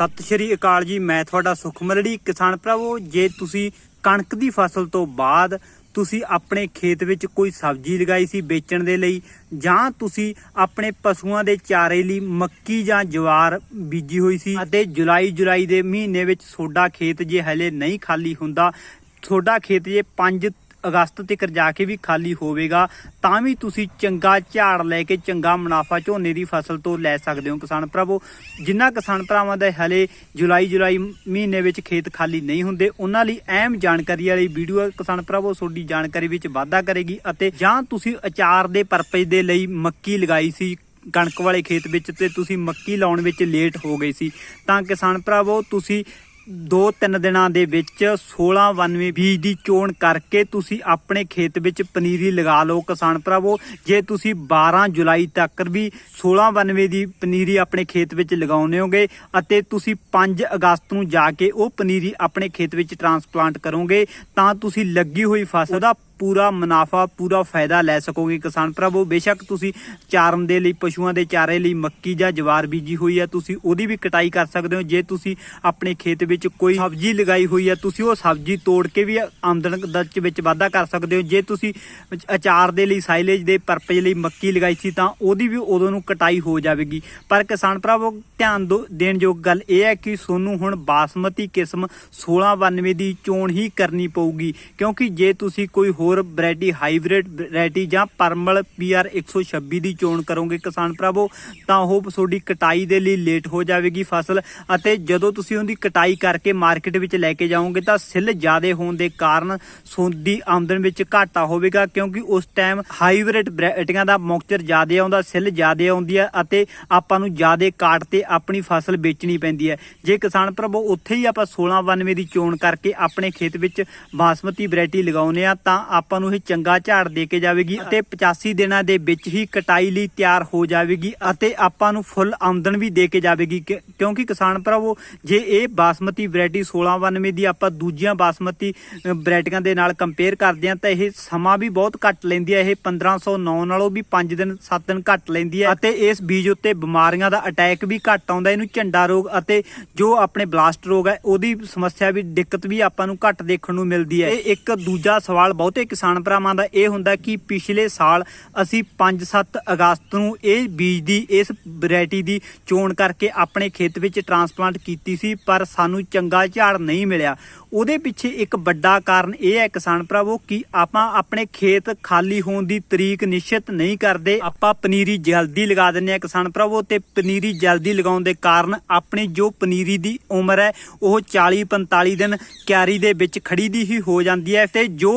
ਸਤਿ ਸ਼੍ਰੀ ਅਕਾਲ ਜੀ, ਮੈਂ ਤੁਹਾਡਾ ਸੁਖਮਰੜੀ ਕਿਸਾਨ ਭਰਾਵੋ। ਜੇ ਤੁਸੀਂ ਕਣਕ ਦੀ ਫਸਲ ਤੋਂ ਬਾਅਦ ਤੁਸੀਂ ਆਪਣੇ ਖੇਤ ਵਿੱਚ ਕੋਈ ਸਬਜ਼ੀ ਲਗਾਈ ਸੀ ਵੇਚਣ ਦੇ ਲਈ, ਜਾਂ ਤੁਸੀਂ ਆਪਣੇ ਪਸ਼ੂਆਂ ਦੇ ਚਾਰੇ ਲਈ ਮੱਕੀ ਜਾਂ ਜਵਾਰ ਬੀਜੀ ਹੋਈ ਸੀ, ਅਤੇ ਜੁਲਾਈ ਜੁਲਾਈ ਦੇ ਮਹੀਨੇ ਵਿੱਚ ਤੁਹਾਡਾ ਖੇਤ ਜੇ ਹਲੇ ਨਹੀਂ ਖਾਲੀ ਹੁੰਦਾ, ਤੁਹਾਡਾ ਖੇਤ ਜੇ 5 ਅਗਸਤ ਤੱਕ ਜਾ ਕੇ ਵੀ ਖਾਲੀ ਹੋਵੇਗਾ, ਤਾਂ ਵੀ ਤੁਸੀਂ ਚੰਗਾ ਝਾੜ ਲੈ ਕੇ ਚੰਗਾ ਮੁਨਾਫਾ ਝੋਨੇ ਦੀ ਫਸਲ ਤੋਂ ਲੈ ਸਕਦੇ ਹੋ ਕਿਸਾਨ ਭਰਾਵੋ। ਜਿਨ੍ਹਾਂ ਕਿਸਾਨ ਭਰਾਵਾਂ ਦੇ ਹਲੇ ਜੁਲਾਈ ਜੁਲਾਈ ਮਹੀਨੇ ਵਿੱਚ ਖੇਤ ਖਾਲੀ ਨਹੀਂ ਹੁੰਦੇ, ਉਹਨਾਂ ਲਈ ਅਹਿਮ ਜਾਣਕਾਰੀ ਵਾਲੀ ਵੀਡੀਓ ਕਿਸਾਨ ਭਰਾਵੋ ਤੁਹਾਡੀ ਜਾਣਕਾਰੀ ਵਿੱਚ ਵਾਧਾ ਕਰੇਗੀ ਅਤੇ ਜਾਂ ਤੁਸੀਂ ਅਚਾਰ ਦੇ ਪਰਪਸ ਦੇ ਲਈ ਮੱਕੀ ਲਗਾਈ ਸੀ ਕਣਕ ਵਾਲੇ ਖੇਤ ਵਿੱਚ ਤੇ ਤੁਸੀਂ ਮੱਕੀ ਲਾਉਣ ਵਿੱਚ ਲੇਟ ਹੋ ਗਏ ਸੀ, ਤਾਂ ਕਿਸਾਨ ਭਰਾਵੋ ਤੁਸੀਂ ਦੋ ਤਿੰਨ ਦਿਨਾਂ ਦੇ ਵਿੱਚ 1692 ਬੀਜ ਦੀ ਚੋਣ ਕਰਕੇ ਤੁਸੀਂ ਆਪਣੇ ਖੇਤ ਵਿੱਚ ਪਨੀਰੀ ਲਗਾ ਲਓ ਕਿਸਾਨ ਭਰਾਵੋ। ਜੇ ਤੁਸੀਂ 12 ਜੁਲਾਈ ਤੱਕ ਵੀ 1692 ਦੀ ਪਨੀਰੀ ਆਪਣੇ ਖੇਤ ਵਿੱਚ ਲਗਾਉਨੇ ਹੋਗੇ ਅਤੇ ਤੁਸੀਂ 5 ਅਗਸਤ ਨੂੰ ਜਾ ਕੇ ਉਹ ਪਨੀਰੀ ਆਪਣੇ ਖੇਤ ਵਿੱਚ ਟਰਾਂਸਪਲਾਂਟ ਕਰੋਗੇ, ਤਾਂ ਤੁਸੀਂ ਲੱਗੀ ਹੋਈ ਫਸਲ ਦਾ ਪੂਰਾ ਮੁਨਾਫਾ, ਪੂਰਾ ਫਾਇਦਾ ਲੈ ਸਕੋਗੇ ਕਿਸਾਨ ਭਰਾਵੋ। ਬੇਸ਼ੱਕ ਤੁਸੀਂ ਚਾਰਨ ਦੇ ਲਈ, ਪਸ਼ੂਆਂ ਦੇ ਚਾਰੇ ਲਈ ਮੱਕੀ ਜਾਂ ਜਵਾਰ ਬੀਜੀ ਹੋਈ ਹੈ, ਤੁਸੀਂ ਉਹਦੀ ਵੀ ਕਟਾਈ ਕਰ ਸਕਦੇ ਹੋ। ਜੇ ਤੁਸੀਂ ਆਪਣੇ ਖੇਤ ਵਿੱਚ ਕੋਈ ਸਬਜ਼ੀ ਲਗਾਈ ਹੋਈ ਹੈ, ਤੁਸੀਂ ਉਹ ਸਬਜ਼ੀ ਤੋੜ ਕੇ ਵੀ ਆਮਦਨ ਦਰ ਵਿੱਚ ਵਾਧਾ ਕਰ ਸਕਦੇ ਹੋ। ਜੇ ਤੁਸੀਂ ਅਚਾਰ ਦੇ ਲਈ, ਸਾਈਲੇਜ ਦੇ ਪਰਪਸ ਲਈ ਮੱਕੀ ਲਗਾਈ ਸੀ, ਤਾਂ ਉਹਦੀ ਵੀ ਉਦੋਂ ਨੂੰ ਕਟਾਈ ਹੋ ਜਾਵੇਗੀ। ਪਰ ਕਿਸਾਨ ਭਰਾਵੋ, ਧਿਆਨ ਦੋ ਦੇਣ ਯੋਗ ਗੱਲ ਇਹ ਹੈ ਕਿ ਤੁਹਾਨੂੰ ਹੁਣ ਬਾਸਮਤੀ ਕਿਸਮ 1692 ਦੀ ਚੋਣ ਹੀ ਕਰਨੀ ਪਊਗੀ। ਕਿਉਂਕਿ ਜੇ ਤੁਸੀਂ ਕੋਈ ਹੋਰ ਹੋਰ ਵੈਰਾਈਟੀ ਹਾਈਬ੍ਰਿਡ ਵੈਰਾਈਟੀ ਜਾਂ ਪਰਮਲ ਪੀਆਰ 126 ਦੀ ਚੋਣ ਕਰੋਗੇ ਕਿਸਾਨ ਭਰਾਵੋ, ਤਾਂ ਉਹ ਤੁਹਾਡੀ ਕਟਾਈ ਦੇ ਲਈ ਲੇਟ ਹੋ ਜਾਵੇਗੀ ਫਸਲ ਅਤੇ ਜਦੋਂ ਤੁਸੀਂ ਉਹਦੀ ਕਟਾਈ ਕਰਕੇ ਮਾਰਕੀਟ ਵਿੱਚ ਲੈ ਕੇ ਜਾਓਗੇ ਤਾਂ ਸਿੱਲ ਜ਼ਿਆਦੇ ਹੋਣ ਦੇ ਕਾਰਨ ਸੋਦੀ ਆਮਦਨ ਵਿੱਚ ਘਾਟਾ ਹੋਵੇਗਾ ਕਿਉਂਕਿ ਉਸ ਟਾਈਮ ਹਾਈਬ੍ਰਿਡ ਵੈਰਾਈਟੀਆਂ ਦਾ ਮੌਕਚਰ ਜ਼ਿਆਦੇ ਆਉਂਦਾ, ਸਿੱਲ ਜ਼ਿਆਦੇ ਆਉਂਦੀ ਹੈ ਅਤੇ ਆਪਾਂ ਨੂੰ ਜ਼ਿਆਦੇ ਕਾਟ ਤੇ ਆਪਣੀ ਫਸਲ ਵੇਚਣੀ ਪੈਂਦੀ ਹੈ। ਜੇ ਕਿਸਾਨ ਭਰਾਵੋ, ਉੱਥੇ ਹੀ ਆਪਾਂ 1692 ਦੀ ਚੋਣ ਕਰਕੇ ਆਪਣੇ ਖੇਤ ਵਿੱਚ ਬਾਸਮਤੀ ਵੈਰਾਈਟੀ ਲਗਾਉਨੇ ਆ ਤਾਂ ਆਪਾਂ ਨੂੰ ਇਹ ਚੰਗਾ ਝਾੜ ਦੇ ਕੇ ਜਾਵੇਗੀ ਅਤੇ 85 ਦਿਨਾਂ ਦੇ ਵਿੱਚ ਹੀ ਕਟਾਈ ਲਈ ਤਿਆਰ ਹੋ ਜਾਵੇਗੀ ਅਤੇ ਆਪਾਂ ਨੂੰ ਫੁੱਲ ਆਮਦਨ ਵੀ ਦੇ ਕੇ ਜਾਵੇਗੀ ਕਿਉਂਕਿ ਕਿਸਾਨ ਭਰਾਵੋ ਜੇ ਇਹ ਬਾਸਮਤੀ ਵੈਰਾਈਟੀ 1692 ਦੀ ਆਪਾਂ ਦੂਜੀਆਂ ਬਾਸਮਤੀ ਵੈਰਾਈਟੀਆਂ ਦੇ ਨਾਲ ਕੰਪੇਅਰ ਕਰਦੇ ਹਾਂ ਤਾਂ ਇਹ ਸਮਾਂ ਵੀ ਬਹੁਤ ਘੱਟ ਲੈਂਦੀ ਹੈ। ਇਹ 1509 ਨਾਲੋਂ ਵੀ 5 ਦਿਨ 7 ਦਿਨ ਘੱਟ ਲੈਂਦੀ ਹੈ ਅਤੇ ਇਸ ਬੀਜ ਉੱਤੇ ਬਿਮਾਰੀਆਂ ਦਾ ਅਟੈਕ ਵੀ ਘੱਟ ਆਉਂਦਾ ਇਹਨੂੰ ਝੰਡਾ ਰੋਗ ਅਤੇ ਜੋ ਆਪਣੇ ਬਲਾਸਟ ਰੋਗ ਹੈ ਉਹਦੀ ਸਮੱਸਿਆ ਵੀ ਦਿੱਕਤ ਵੀ ਆਪਾਂ ਨੂੰ ਘੱਟ ਦੇਖਣ ਨੂੰ ਮਿਲਦੀ ਹੈ। ਇਹ ਇੱਕ ਦੂਜਾ ਸਵਾਲ ਬਹੁਤੇ ਕਿਸਾਨ ਭਰਾਵਾਂ ਦਾ ਇਹ ਹੁੰਦਾ ਕਿ ਪਿਛਲੇ ਸਾਲ ਅਸੀਂ 5-7 ਅਗਸਤ ਨੂੰ ਇਹ ਬੀਜ ਦੀ, ਇਸ ਵੈਰਾਈਟੀ ਦੀ ਚੋਣ ਕਰਕੇ ਆਪਣੇ ਖੇਤ ਵਿੱਚ ਟਰਾਂਸਪਲਾਂਟ ਕੀਤੀ ਸੀ, ਪਰ ਸਾਨੂੰ ਚੰਗਾ ਝਾੜ ਨਹੀਂ ਮਿਲਿਆ। ਉਹਦੇ ਪਿੱਛੇ ਇੱਕ ਵੱਡਾ ਕਾਰਨ ਇਹ ਹੈ ਕਿਸਾਨ ਭਰਾਵੋ ਕਿ ਆਪਾਂ ਆਪਣੇ ਖੇਤ ਖਾਲੀ ਹੋਣ ਦੀ ਤਰੀਕ ਨਿਸ਼ਚਿਤ ਨਹੀਂ ਕਰਦੇ। ਆਪਾਂ ਪਨੀਰੀ ਜਲਦੀ ਲਗਾ ਦਿੰਨੇ ਆ ਕਿਸਾਨ ਭਰਾਵੋ ਤੇ ਪਨੀਰੀ ਜਲਦੀ ਲਗਾਉਣ ਦੇ ਕਾਰਨ ਆਪਣੀ ਜੋ ਪਨੀਰੀ ਦੀ ਉਮਰ ਹੈ, ਉਹ 40 45 ਦਿਨ ਕਿਆਰੀ ਦੇ ਵਿੱਚ ਖੜੀ ਦੀ ਹੀ ਹੋ ਜਾਂਦੀ ਹੈ ਤੇ ਜੋ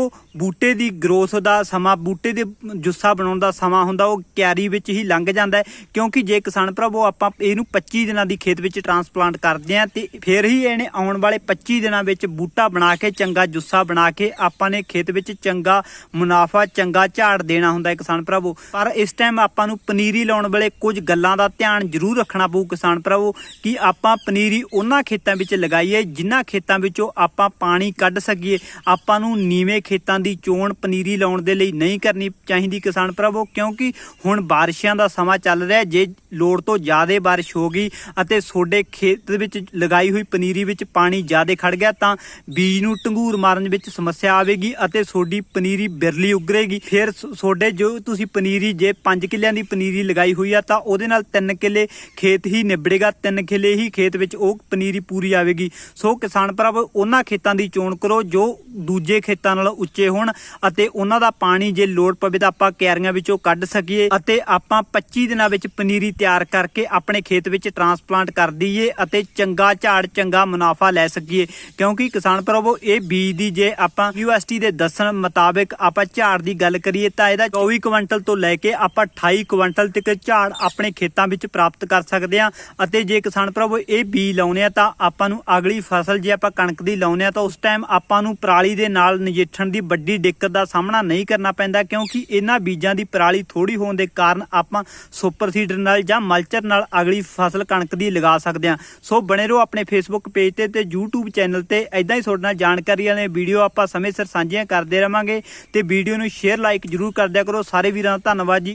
ਬੂਟੇ ਦੀ ਗਰੋਥ ਦਾ ਸਮਾਂ, ਬੂਟੇ ਦੇ ਜੁੱਸਾ ਬਣਾਉਣ ਦਾ ਸਮਾਂ ਹੁੰਦਾ, ਉਹ ਕਿਆਰੀ ਵਿੱਚ ਹੀ ਲੰਘ ਜਾਂਦਾ ਹੈ। ਕਿਉਂਕਿ ਜੇ ਕਿਸਾਨ ਭਰਾਵੋ, ਆਪਾਂ ਇਹਨੂੰ 25 ਦਿਨਾਂ ਦੀ ਖੇਤ ਵਿੱਚ ਟਰਾਂਸਪਲਾਂਟ ਕਰਦੇ ਆ ਤੇ ਫਿਰ ਹੀ ਇਹਨੇ ਆਉਣ ਵਾਲੇ 25 ਦਿਨਾਂ ਵਿੱਚ ਬੂਟਾ ਬਣਾ ਕੇ, ਚੰਗਾ ਜੁੱਸਾ ਬਣਾ ਕੇ, ਆਪਾਂ ਨੇ ਖੇਤ ਵਿੱਚ ਚੰਗਾ ਮੁਨਾਫਾ, ਚੰਗਾ ਝਾੜ ਦੇਣਾ ਹੁੰਦਾ ਹੈ ਕਿਸਾਨ ਭਰਾਵੋ। ਪਰ ਇਸ ਟਾਈਮ ਆਪਾਂ ਨੂੰ ਪਨੀਰੀ ਲਾਉਣ ਵੇਲੇ ਕੁਝ ਗੱਲਾਂ ਦਾ ਧਿਆਨ ਜ਼ਰੂਰ ਰੱਖਣਾ ਪਊ ਕਿਸਾਨ ਭਰਾਵੋ, ਕਿ ਆਪਾਂ ਪਨੀਰੀ ਉਹਨਾਂ ਖੇਤਾਂ ਵਿੱਚ ਲਗਾਈਏ, ਜਿਨ੍ਹਾਂ ਖੇਤਾਂ ਵਿੱਚੋਂ ਆਪਾਂ ਪਾਣੀ ਕੱਢ ਸਕੀਏ। ਆਪਾਂ ਨੂੰ ਨੀਵੇਂ ਖੇਤਾਂ ਦੀ ਚੋਣ ਪਨੀਰੀ ਲਾਉਣ ਦੇ ਲਈ ਨਹੀਂ ਕਰਨੀ ਚਾਹੀਦੀ ਕਿਸਾਨ ਭਰਾਵੋ, ਕਿਉਂਕਿ ਹੁਣ ਬਾਰਿਸ਼ਾਂ ਦਾ ਸਮਾਂ ਚੱਲ ਰਿਹਾ ਜੇ ਲੋੜ ਤੋਂ ਜ਼ਿਆਦਾ ਬਾਰਿਸ਼ ਹੋ ਗਈ ਅਤੇ ਤੁਹਾਡੇ ਖੇਤ ਵਿੱਚ ਲਗਾਈ ਹੋਈ ਪਨੀਰੀ ਵਿੱਚ ਪਾਣੀ ਜ਼ਿਆਦਾ ਖੜ ਗਿਆ, ਤਾਂ ਬੀਜ ਨੂੰ ਟੰਗੂਰ ਮਾਰਨ ਵਿੱਚ ਸਮੱਸਿਆ ਆਵੇਗੀ ਅਤੇ ਤੁਹਾਡੀ ਪਨੀਰੀ ਬਿਰਲੀ ਉਗਰੇਗੀ। ਫਿਰ ਸ- ਤੁਹਾਡੇ ਜੋ ਤੁਸੀਂ ਪਨੀਰੀ, ਜੇ 5 ਕਿੱਲਿਆਂ ਦੀ ਪਨੀਰੀ ਲਗਾਈ ਹੋਈ ਆ, ਤਾਂ ਉਹਦੇ ਨਾਲ 3 ਕਿੱਲੇ ਖੇਤ ਹੀ ਨਿਬੜੇਗਾ 3 ਕਿੱਲੇ ਹੀ ਖੇਤ ਵਿੱਚ ਉਹ ਪਨੀਰੀ ਪੂਰੀ ਆਵੇਗੀ। ਸੋ ਕਿਸਾਨ ਭਰਾਵੋ, ਉਹਨਾਂ ਖੇਤਾਂ ਦੀ ਚੋਣ ਕਰੋ ਜੋ ਦੂਜੇ ਖੇਤਾਂ ਨਾਲ ਉੱਚੇ ਹੋਣ ਅਤੇ ਉਹਨਾਂ ਦਾ ਪਾਣੀ ਜੇ ਲੋੜ ਪਵੇ ਤਾਂ ਆਪਾਂ ਕਿਆਰੀਆਂ ਵਿੱਚੋਂ ਕੱਢ ਸਕੀਏ ਅਤੇ ਆਪਾਂ 25 ਦਿਨਾਂ ਵਿੱਚ ਪਨੀਰੀ ਤਿਆਰ ਕਰਕੇ ਆਪਣੇ ਖੇਤ ਵਿੱਚ ਟਰਾਂਸਪਲਾਂਟ ਕਰ ਦਈਏ ਅਤੇ ਚੰਗਾ ਝਾੜ, ਚੰਗਾ ਮੁਨਾਫਾ ਲੈ ਸਕੀਏ। ਕਿਉਂਕਿ ਕਿਸਾਨ ਪ੍ਰਭੂ ਇਹ ਬੀਜ ਦੀ ਜੇ ਆਪਾਂ ਯੂਐਸਟੀ ਦੇ ਦੱਸਣ ਮੁਤਾਬਕ ਆਪਾਂ ਝਾੜ ਦੀ ਗੱਲ ਕਰੀਏ ਤਾਂ ਇਹਦਾ 24 ਕੁਇੰਟਲ ਤੋਂ ਲੈ ਕੇ ਆਪਾਂ 28 ਕੁਇੰਟਲ ਤੱਕ ਝਾੜ ਆਪਣੇ ਖੇਤਾਂ ਵਿੱਚ ਪ੍ਰਾਪਤ ਕਰ ਸਕਦੇ ਹਾਂ ਅਤੇ ਜੇ ਕਿਸਾਨ ਪ੍ਰਭੂ ਇਹ ਬੀਜ ਲਾਉਨੇ ਆ ਤਾਂ ਆਪਾਂ ਨੂੰ ਅਗਲੀ ਫਸਲ ਜੇ ਆਪਾਂ ਕਣਕ ਦੀ ਲਾਉਨੇ ਆ ਤਾਂ ਉਸ ਟਾਈਮ ਆਪਾਂ ਨੂੰ ਪਰਾਲੀ ਦੇ ਨਾਲ ਨਜਿੱਠਣ ਦੀ ਵੱਡੀ ਦਿੱਕਤ ਦਾ ਸਾਹਮਣਾ ਨਹੀਂ ਕਰਨਾ ਪੈਂਦਾ ਕਿਉਂਕਿ ਇਹਨਾਂ ਬੀਜਾਂ ਦੀ ਪਰਾਲੀ ਥੋੜੀ ਹੋਣ ਦੇ ਕਾਰਨ ਆਪਾਂ ਸੁਪਰ ਸੀਡਰ ਨਾਲ ਜਾਂ ਮਲਚਰ ਨਾਲ ਅਗਲੀ ਫਸਲ ਕਣਕ ਦੀ ਲਗਾ ਸਕਦੇ ਹਾਂ। ਸੋ ਬਣੇ ਰਹੋ ਆਪਣੇ ਫੇਸਬੁੱਕ ਪੇਜ ਤੇ ਤੇ YouTube ਚੈਨਲ ਤੇ। ਐਦਾਂ ਹੀ ਤੁਹਾਡੇ ਨਾਲ ਜਾਣਕਾਰੀ ਵਾਲੇ ਵੀਡੀਓ ਆਪਾਂ ਸਮੇਂ ਸਿਰ ਸਾਂਝੀਆਂ ਕਰਦੇ ਰਵਾਂਗੇ ਤੇ ਵੀਡੀਓ ਨੂੰ ਸ਼ੇਅਰ ਲਾਈਕ ਜਰੂਰ ਕਰ ਦਿਆ ਕਰੋ। ਸਾਰੇ ਵੀਰਾਂ ਦਾ ਧੰਨਵਾਦ ਜੀ।